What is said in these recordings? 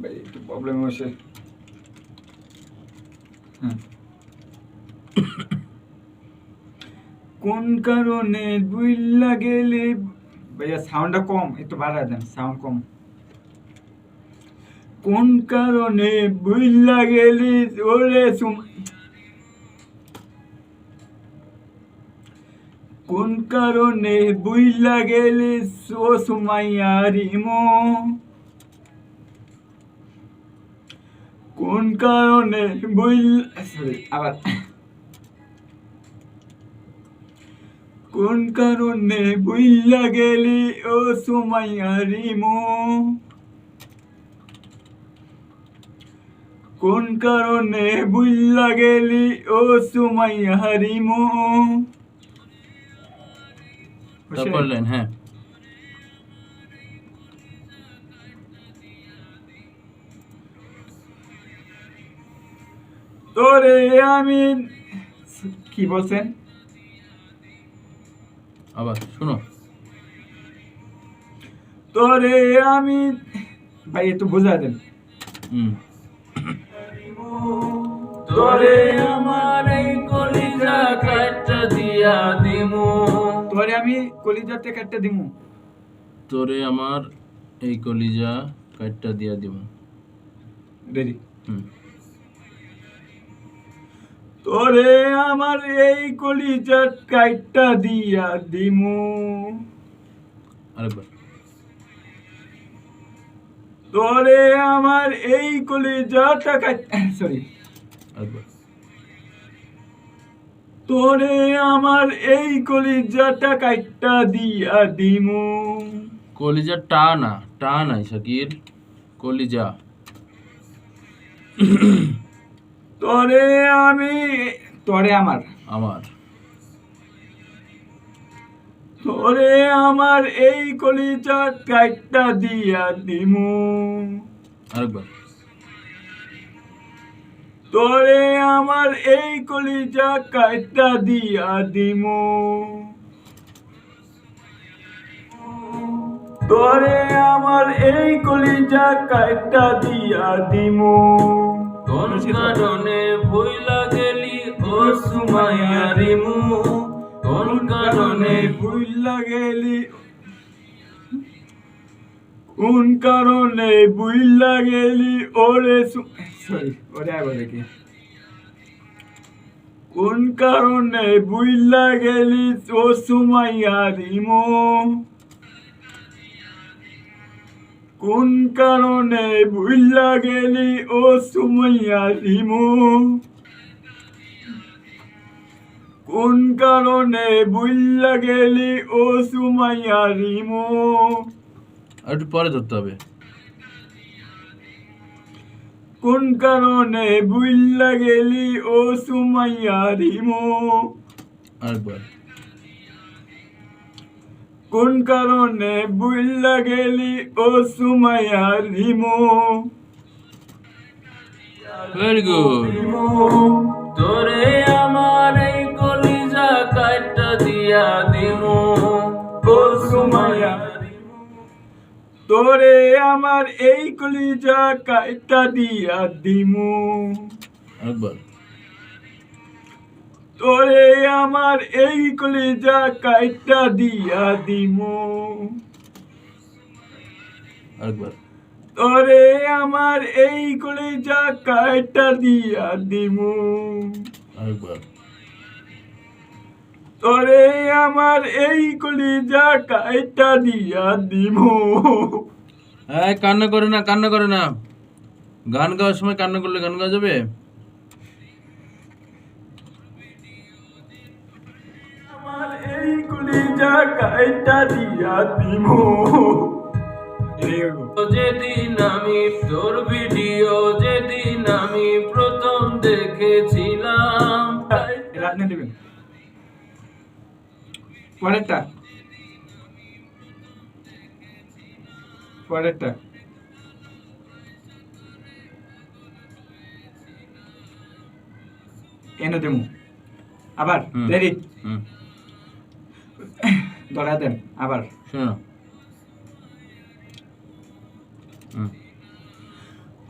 ভাই, একটু প্রবলেম হয়েছে। হ্যাঁ কোন কারণে বুইল্লা গেলে? ভাইয়া সাউন্ডটা কম, একটু বাড়ায় দেন সাউন্ড কম। কোন কারণে বুইল্লা গেলি? ওরে কোন কারণে বুইল্লা গেলি? ও সুমাইয়া রিমো। কোন কারণে বুইল সরি আবার। কোন কারণে বুইল্লা গেলি ও সুমাইয়া রিমো? কোন কারণে বুইল্লা গেলি ও সুমাইয়া রিমো? তারপর হ্যাঁ। তোরে আমি কি বলছেন? আবার শোনো। তোরে আমি ভাই একটু বোঝা দেন। তোরে আমার এই কলিজা কাটটা দিয়া দিমু। তোরে আমি কলিজাতে কাটতে দিমু। তোরে আমার এই কলিজা কাটটা দিয়া দিমু। রেডি হুম। তোরে আমার এই কলিজা কাটটা দিয়া দিমু। আরেকবার। তোরে আমার এই কলিজাটা কাট সরি আরেকবার। তোরে আমার এই কলিজাটা কাটটা দিয়া দিমু। কলিজা টা না টা নাই শাকির কলিজা। তোরে আমি তোরে আমার। আমার। তোরে আমার এই কলিজা কাটটা দিয়া দিমু। আরেকবার। তোরে আমার এই কলিজা কাটটা দিয়া দিমু। তোরে আমার এই কলিজা কাটটা দিয়া দিমু। কোন কারণে ভুইলা গেলি ও সুমাইয়া রিমু কোন কারণে ভুইলা গেলি কোন কারণে বুইলা গেলি ওরে সরি ওরে আবার দেখি। কোন কারণে বুইলা গেলি ও সুমাইয়া রিমো কোন কারণে বুইলা গেলি ও সুমাইয়া রিমো? কোন কারণে বুইল্লা গেলি ও সুমাইয়া রিমো? একটু পরে ধরতে হবে। কোন কারণে বুইল্লা গেলি ও সুমাইয়া রিমো? আরেকবার। কোন কারণে বুইল্লা গেলি ও সুমাইয়া রিমো ভেরি গুড তোরে আমার এই কলিজা কাটটা দিয়া দিমু। ও সুমাইয়া তোরে আমার এই কলিজা কাইটা দিয়া দিমু। আরেকবার তোরে আমার এই কলিজা কাইটা দিয়া দিমু। তোরে আমার এই কলিজা কাইটা দিয়া দিমু। তোরে আমার এই কলিজা কাইটা দিয়া দিমু। হ্যাঁ কান্না করে না, কান্না করে না। গান গাওয়ার সময় কান্না করলে গান গাওয়া যাবে? কলিজা কাইটা দিয়া দিমু। যেদিন আমি তোর ভিডিও যেদিন আমি প্রথম দেখেছিলাম। রাত দেবেন পরেরটা। পরেরটা। এনে দেবো। আবার। রেডি হুম। ধরা দেন আবার। শোনো।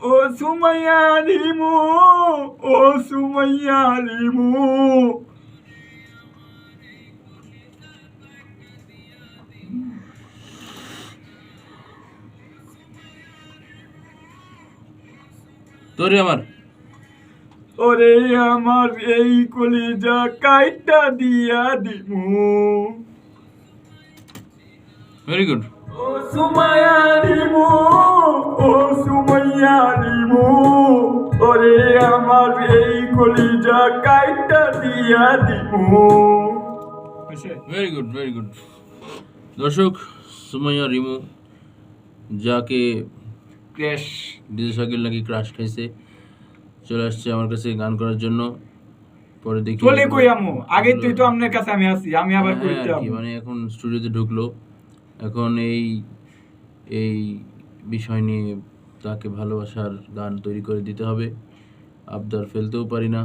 ও সুমাইয়া রিমু ও সুমাইয়া রিমু তোরে আমার। ওরে আমার এই কলিজা কাইটা দিয়া দিমু। ভেরি গুড ও সুমাইয়া রিমু ও সুমাইয়া রিমু ওরে আমার এই কলিজা কাইটা দিয়া দিমু। ভেরি গুড ভেরি গুড দর্শক সুমাইয়া রিমু যাকে ক্রেশ ডিজে শাকিল নাকি ক্রাশ খাইছে চলে আসছে আমার কাছে গান করার জন্য। পরে দেখি চলে কই আমু আগে তুই তো আপনার কাছে আমি আছি আমি আবার হ্যাঁ, কইতে মানে এখন স্টুডিওতে ঢুকলো। এখন এই এই বিষয় নিয়ে তাকে ভালোবাসার গান তৈরি করে দিতে হবে। আবদার ফেলতেও পারি না।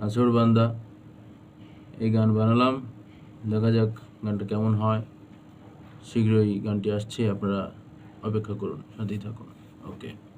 আসর বান্দা, এই গান বানালাম। দেখা যাক গানটা কেমন হয়। শীঘ্রই গানটি আসছে, আপনারা অপেক্ষা করুন, সাথেই থাকুন। ওকে।